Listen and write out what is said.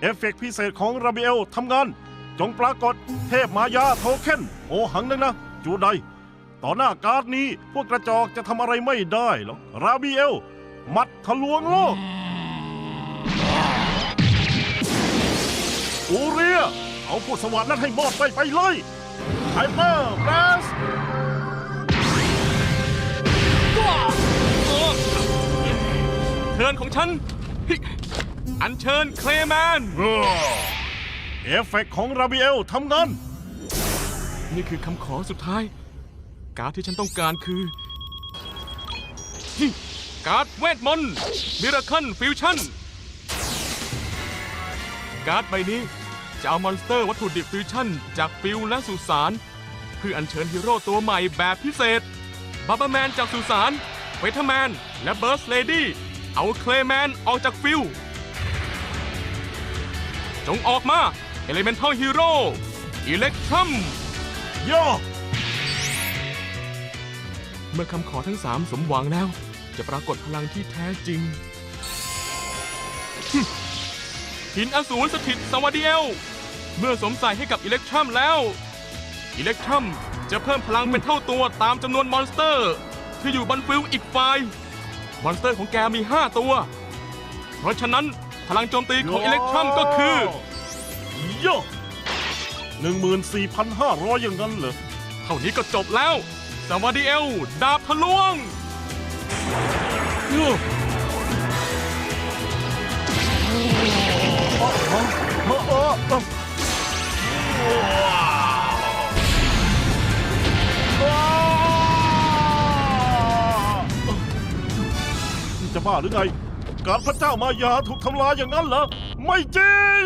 เอฟเฟกต์พิเศษของราเบลทำงาน จงปรากฏเทพมายาโทเค็นโอหังนังนะจูไดต่อหน้าการ์ดนี้พวกกระจอกจะทำอะไรไม่ได้หรอกราเบลมัดทะลวงโลกอูเรีย เอาพวกสวัสดนั้นให้หมดไปไปเลยไฮเปอร์แบสเทิร์นของฉัน อัญเชิญเคลแมน เอฟเฟกต์ของราเบลทำงาน นี่คือคำขอสุดท้าย การ์ดที่ฉันต้องการคือฮิการ์ดเวทมนต์มิราเคิลฟิวชั่น การ์ดใบนี้จะเอามอนสเตอร์วัตถุดิบฟิวชั่น จากฟิวและสุสานเพื่ออัญเชิญฮีโร่ตัวใหม่แบบพิเศษบับเบอร์แมนจากสุสานเวทแมน และเบิร์สเลดี้เอาเคลแมนออกจากฟิว จงออกมา Elemental Hero Electrum ย่อเมื่อคำขอทั้งสามสมหวังแล้ว จะปรากฏพลังที่แท้จริงฮึหินอสูรสถิตสวัสดีเอลเมื่อสวมใส่ให้กับอิเล็กทรัมแล้ว อิเล็กทรัมจะเพิ่มพลังเป็นเท่าตัวตามจำนวนมอนสเตอร์ ที่อยู่บนฟิลอีกฝ่าย มอนสเตอร์ของแกมี 5 ตัว เพราะฉะนั้น พลังโจมตีของอิเล็กทรัมก็คือย่อหนึ่งหมื่นสี่พันห้าร้อยอย่างนั้นเหรอ เท่านี้ก็จบแล้ว สวัสดีเอล ดาบทะลวงย่อเออเออเออนี่จะบ้าหรือไง การพระเจ้ามายาถูกทำลายอย่างนั้นเหรอ ไม่จริง